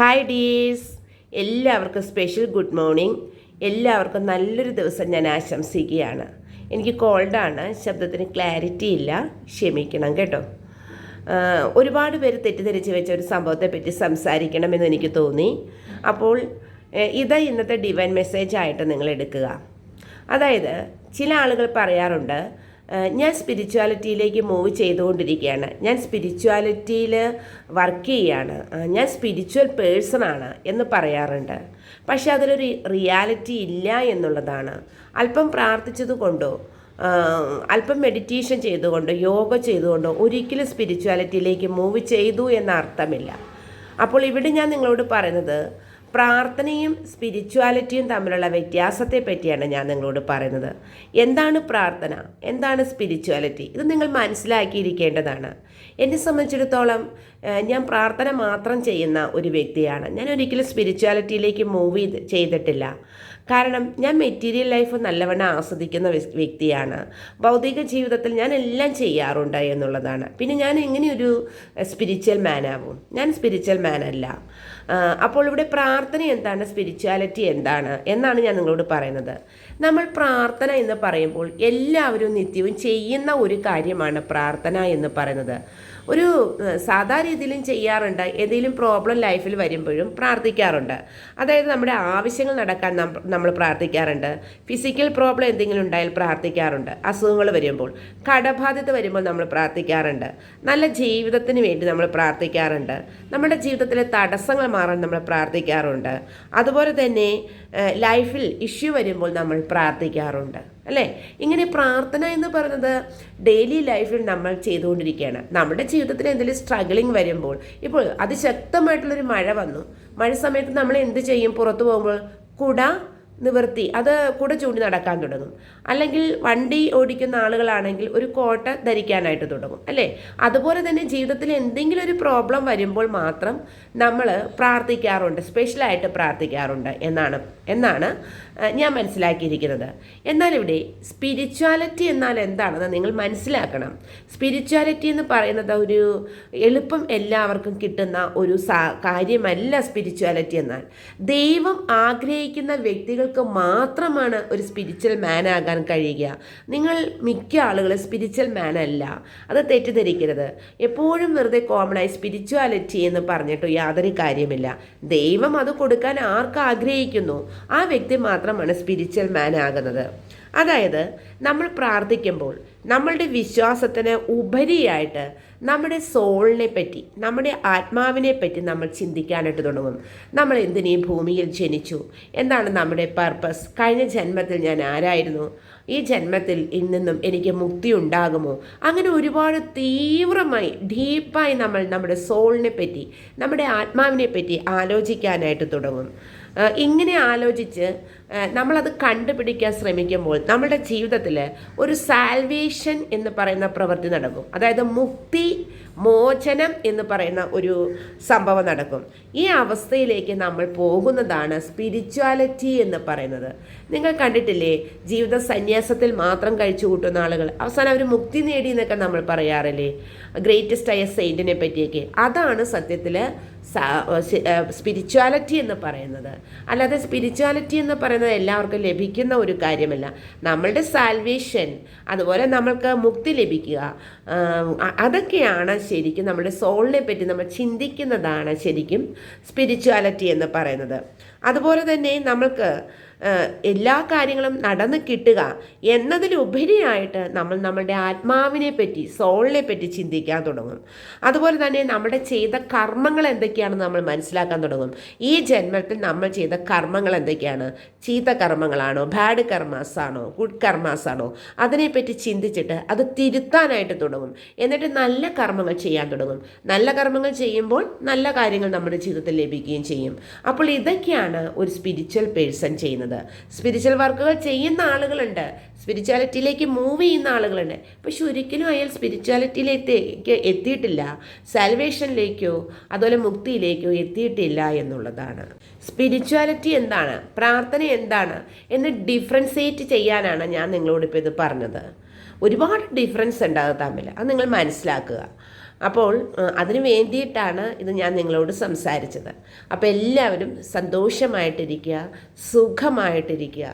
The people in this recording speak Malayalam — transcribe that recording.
ഹായ് ഡീസ് എല്ലാവർക്കും സ്പെഷ്യൽ ഗുഡ് മോർണിംഗ് എല്ലാവർക്കും നല്ലൊരു ദിവസം ഞാൻ ആശംസിക്കുകയാണ്. എനിക്ക് കോൾഡാണ് ശബ്ദത്തിന് ക്ലാരിറ്റി ഇല്ല. ക്ഷമിക്കണം കേട്ടോ. ഒരുപാട് പേര് തെറ്റിദ്ധരിച്ച് വെച്ച ഒരു സംഭവത്തെപ്പറ്റി സംസാരിക്കണമെന്ന് എനിക്ക് തോന്നി. അപ്പോൾ ഇതാ ഇന്നത്തെ ഡിവൈൻ മെസ്സേജ് ആയിട്ട് നിങ്ങൾ എടുക്കുക. അതായത് ചില ആളുകൾ പറയാറുണ്ട് ഞാൻ സ്പിരിച്വാലിറ്റിയിലേക്ക് മൂവ് ചെയ്തുകൊണ്ടിരിക്കുകയാണ്. ഞാൻ സ്പിരിച്വാലിറ്റിയിൽ വർക്ക് ചെയ്യുകയാണ് ഞാൻ സ്പിരിച്വൽ പേഴ്സണാണ് എന്ന് പറയാറുണ്ട്. പക്ഷെ അതിലൊരു റിയാലിറ്റി ഇല്ല എന്നുള്ളതാണ്. അല്പം പ്രാർത്ഥിച്ചത് കൊണ്ടോ അല്പം മെഡിറ്റേഷൻ ചെയ്തുകൊണ്ടോ യോഗ ചെയ്തുകൊണ്ടോ ഒരിക്കലും സ്പിരിച്വാലിറ്റിയിലേക്ക് മൂവ് ചെയ്തു എന്ന അർത്ഥമില്ല അപ്പോൾ ഇവിടെ ഞാൻ നിങ്ങളോട് പറയുന്നത് പ്രാർത്ഥനയും സ്പിരിച്വാലിറ്റിയും തമ്മിലുള്ള വ്യത്യാസത്തെ പറ്റിയാണ് ഞാൻ നിങ്ങളോട് പറയുന്നത്. എന്താണ് പ്രാർത്ഥന? എന്താണ് സ്പിരിച്വാലിറ്റി ഇത് നിങ്ങൾ മനസ്സിലാക്കിയിരിക്കേണ്ടതാണ്. എന്നെ സംബന്ധിച്ചിടത്തോളം ഞാൻ പ്രാർത്ഥന മാത്രം ചെയ്യുന്ന ഒരു വ്യക്തിയാണ്. ഞാൻ ഒരിക്കലും സ്പിരിച്വാലിറ്റിയിലേക്ക് മൂവ് ചെയ്തിട്ടില്ല. കാരണം ഞാൻ മെറ്റീരിയൽ ലൈഫ് നല്ലവണ്ണം ആസ്വദിക്കുന്ന വ്യക്തിയാണ്. ഭൗതിക ജീവിതത്തിൽ ഞാൻ എല്ലാം ചെയ്യാറുണ്ട് എന്നുള്ളതാണ്. പിന്നെ ഞാൻ എങ്ങനെയൊരു സ്പിരിച്വൽ മാൻ ആവും? ഞാൻ സ്പിരിച്വൽ മാൻ അല്ല. അപ്പോൾ ഇവിടെ പ്രാർത്ഥന എന്താണ്? സ്പിരിച്വാലിറ്റി എന്താണ്? എന്നാണ് ഞാൻ നിങ്ങളോട് പറയുന്നത്. നമ്മൾ പ്രാർത്ഥന എന്ന് പറയുമ്പോൾ എല്ലാവരും നിത്യവും ചെയ്യുന്ന ഒരു കാര്യമാണ് പ്രാർത്ഥന എന്ന് പറയുന്നത്. ഒരു സാധാ രീതിയിലും ചെയ്യാറുണ്ട്. ഏതെങ്കിലും പ്രോബ്ലം ലൈഫിൽ വരുമ്പോഴും പ്രാർത്ഥിക്കാറുണ്ട്. അതായത് നമ്മുടെ ആവശ്യങ്ങൾ നടക്കാൻ നമ്മൾ പ്രാർത്ഥിക്കാറുണ്ട്. ഫിസിക്കൽ പ്രോബ്ലം എന്തെങ്കിലും ഉണ്ടായാൽ പ്രാർത്ഥിക്കാറുണ്ട്. അസുഖങ്ങൾ വരുമ്പോൾ കടബാധ്യത വരുമ്പോൾ നമ്മൾ പ്രാർത്ഥിക്കാറുണ്ട്. നല്ല ജീവിതത്തിന് വേണ്ടി നമ്മൾ പ്രാർത്ഥിക്കാറുണ്ട്. നമ്മുടെ ജീവിതത്തിലെ തടസ്സങ്ങൾ മാറാൻ നമ്മൾ പ്രാർത്ഥിക്കാറുണ്ട്. അതുപോലെ തന്നെ ലൈഫിൽ ഇഷ്യൂ വരുമ്പോൾ നമ്മൾ പ്രാർത്ഥിക്കാറുണ്ട്. അല്ലേ? ഇങ്ങനെ പ്രാർത്ഥന എന്ന് പറയുന്നത് ഡെയിലി ലൈഫിൽ നമ്മൾ ചെയ്തുകൊണ്ടിരിക്കുകയാണ്. നമ്മുടെ ജീവിതത്തിൽ എന്തെങ്കിലും സ്ട്രഗിളിങ് വരുമ്പോൾ ഇപ്പോൾ അതിശക്തമായിട്ടുള്ളൊരു മഴ വന്നു. മഴ സമയത്ത് നമ്മൾ എന്ത് ചെയ്യും? പുറത്തു പോകുമ്പോൾ കുട നിവർത്തി അത് കൂടെ ചൂണ്ടി നടക്കാൻ തുടങ്ങും. അല്ലെങ്കിൽ വണ്ടി ഓടിക്കുന്ന ആളുകളാണെങ്കിൽ ഒരു കോട്ട ധരിക്കാനായിട്ട് തുടങ്ങും അല്ലേ? അതുപോലെ തന്നെ ജീവിതത്തിൽ എന്തെങ്കിലും ഒരു പ്രോബ്ലം വരുമ്പോൾ മാത്രം നമ്മൾ പ്രാർത്ഥിക്കാറുണ്ട് സ്പെഷ്യലായിട്ട് പ്രാർത്ഥിക്കാറുണ്ട് എന്നാണ് എന്നാണ് ഞാൻ മനസ്സിലാക്കിയിരിക്കുന്നത്. എന്നാൽ ഇവിടെ സ്പിരിച്വാലിറ്റി എന്നാൽ എന്താണെന്ന് നിങ്ങൾ മനസ്സിലാക്കണം. സ്പിരിച്വാലിറ്റി എന്ന് പറയുന്നത് ഒരു എളുപ്പം എല്ലാവർക്കും കിട്ടുന്ന ഒരു കാര്യമല്ല സ്പിരിച്വാലിറ്റി എന്നാൽ. ദൈവം ആഗ്രഹിക്കുന്ന വ്യക്തികൾക്ക് മാത്രമാണ് ഒരു സ്പിരിച്വൽ മാൻ ആകാൻ കഴിയുക. നിങ്ങൾ മിക്ക ആളുകളും സ്പിരിച്വൽ മാൻ അല്ല. അത് തെറ്റിദ്ധരിക്കരുത്. എപ്പോഴും വെറുതെ കോമണായി സ്പിരിച്വാലിറ്റി എന്ന് പറഞ്ഞിട്ട് യാതൊരു കാര്യമില്ല ദൈവം അത് കൊടുക്കാൻ ആർക്ക് ആഗ്രഹിക്കുന്നു? ആ വ്യക്തി മാത്രമാണ് സ്പിരിച്വൽ മാൻ ആകുന്നത്. അതായത് നമ്മൾ പ്രാർത്ഥിക്കുമ്പോൾ നമ്മളുടെ വിശ്വാസത്തിന് ഉപരിയായിട്ട് നമ്മുടെ സോളിനെ പറ്റി നമ്മുടെ ആത്മാവിനെ പറ്റി നമ്മൾ ചിന്തിക്കാനായിട്ട് തുടങ്ങും. നമ്മൾ എന്തിനീ ഭൂമിയിൽ ജനിച്ചു? എന്താണ് നമ്മുടെ പർപ്പസ് കഴിഞ്ഞ ജന്മത്തിൽ ഞാൻ ആരായിരുന്നു? ഈ ജന്മത്തിൽ ഇന്നും എനിക്ക് മുക്തി ഉണ്ടാകുമോ? അങ്ങനെ ഒരുപാട് തീവ്രമായി ഡീപ്പായി നമ്മൾ നമ്മുടെ സോളിനെ പറ്റി നമ്മുടെ ആത്മാവിനെ പറ്റി ആലോചിക്കാനായിട്ട് തുടങ്ങും. ഇങ്ങനെ ആലോചിച്ച് നമ്മളത് കണ്ടുപിടിക്കാൻ ശ്രമിക്കുമ്പോൾ നമ്മുടെ ജീവിതത്തിൽ ഒരു സാൽവേഷൻ എന്ന് പറയുന്ന പ്രവൃത്തി നടക്കും. അതായത് മുക്തി മോചനം എന്ന് പറയുന്ന ഒരു സംഭവം നടക്കും. ഈ അവസ്ഥയിലേക്ക് നമ്മൾ പോകുന്നതാണ് സ്പിരിച്വാലിറ്റി എന്ന് പറയുന്നത്. നിങ്ങൾ കണ്ടിട്ടില്ലേ? ജീവിത സന്യാസത്തിൽ മാത്രം കഴിച്ചു കൂട്ടുന്ന ആളുകൾ. അവസാനം അവർ മുക്തി നേടി എന്നൊക്കെ നമ്മൾ പറയാറില്ലേ? ഗ്രേറ്റസ്റ്റ് ആയ സെയിന്റിനെ പറ്റിയൊക്കെ. അതാണ് സത്യത്തിൽ സ്പിരിച്വാലിറ്റി എന്ന് പറയുന്നത്. അല്ലാതെ സ്പിരിച്വാലിറ്റി എന്ന് പറയുന്നത് എല്ലാവർക്കും ലഭിക്കുന്ന ഒരു കാര്യമല്ല. നമ്മളുടെ സാൽവേഷൻ അതുപോലെ നമ്മൾക്ക് മുക്തി ലഭിക്കുക അതൊക്കെയാണ് ശരിക്കും നമ്മുടെ സോളിനെ പറ്റി നമ്മൾ ചിന്തിക്കുന്നതാണ് ശരിക്കും സ്പിരിച്വാലിറ്റി എന്ന് പറയുന്നത്. അതുപോലെ തന്നെ നമ്മൾക്ക് എല്ലാ കാര്യങ്ങളും നടന്നു കിട്ടുക എന്നതിലുപരിയായിട്ട് നമ്മൾ നമ്മളുടെ ആത്മാവിനെ പറ്റി സോളിനെ പറ്റി ചിന്തിക്കാൻ തുടങ്ങും. അതുപോലെ തന്നെ നമ്മുടെ ചെയ്ത കർമ്മങ്ങൾ എന്തൊക്കെയാണെന്ന് നമ്മൾ മനസ്സിലാക്കാൻ തുടങ്ങും. ഈ ജന്മത്തിൽ നമ്മൾ ചെയ്ത കർമ്മങ്ങൾ എന്തൊക്കെയാണ്? ചീത്ത കർമ്മങ്ങളാണോ? ബാഡ് കർമാസ് ആണോ? ഗുഡ് കർമാസ് ആണോ? അതിനെപ്പറ്റി ചിന്തിച്ചിട്ട് അത് തിരുത്താനായിട്ട് തുടങ്ങും. എന്നിട്ട് നല്ല കർമ്മങ്ങൾ ചെയ്യാൻ തുടങ്ങും. നല്ല കർമ്മങ്ങൾ ചെയ്യുമ്പോൾ നല്ല കാര്യങ്ങൾ നമ്മുടെ ജീവിതത്തിൽ ലഭിക്കുകയും ചെയ്യും. അപ്പോൾ ഇതൊക്കെയാണ് ഒരു സ്പിരിച്വൽ പേഴ്സൺ ചെയ്യുന്നത്. സ്പിരിച്വൽ വർക്കുകൾ ചെയ്യുന്ന ആളുകളുണ്ട്. സ്പിരിച്വാലിറ്റിയിലേക്ക് മൂവ് ചെയ്യുന്ന ആളുകളുണ്ട്. പക്ഷെ ഒരിക്കലും അയാൾ സ്പിരിച്വാലിറ്റിയിലേക്ക് എത്തിയിട്ടില്ല. സാൽവേഷനിലേക്കോ അതുപോലെ മുക്തിയിലേക്കോ എത്തിയിട്ടില്ല എന്നുള്ളതാണ്. സ്പിരിച്വാലിറ്റി എന്താണ്? പ്രാർത്ഥന എന്താണ്? എന്ന് ഡിഫറൻസിയേറ്റ് ചെയ്യാനാണ് ഞാൻ നിങ്ങളോട് ഇപ്പോൾ ഇത് പറഞ്ഞത്. ഒരുപാട് ഡിഫറൻസ് ഉണ്ട് അത് തമ്മിൽ. അത് നിങ്ങൾ മനസ്സിലാക്കുക. അപ്പോൾ അതിനു വേണ്ടിയിട്ടാണ് ഇത് ഞാൻ നിങ്ങളോട് സംസാരിച്ചത്. അപ്പോൾ എല്ലാവരും സന്തോഷമായിട്ടിരിക്കുക സുഖമായിട്ടിരിക്കുക.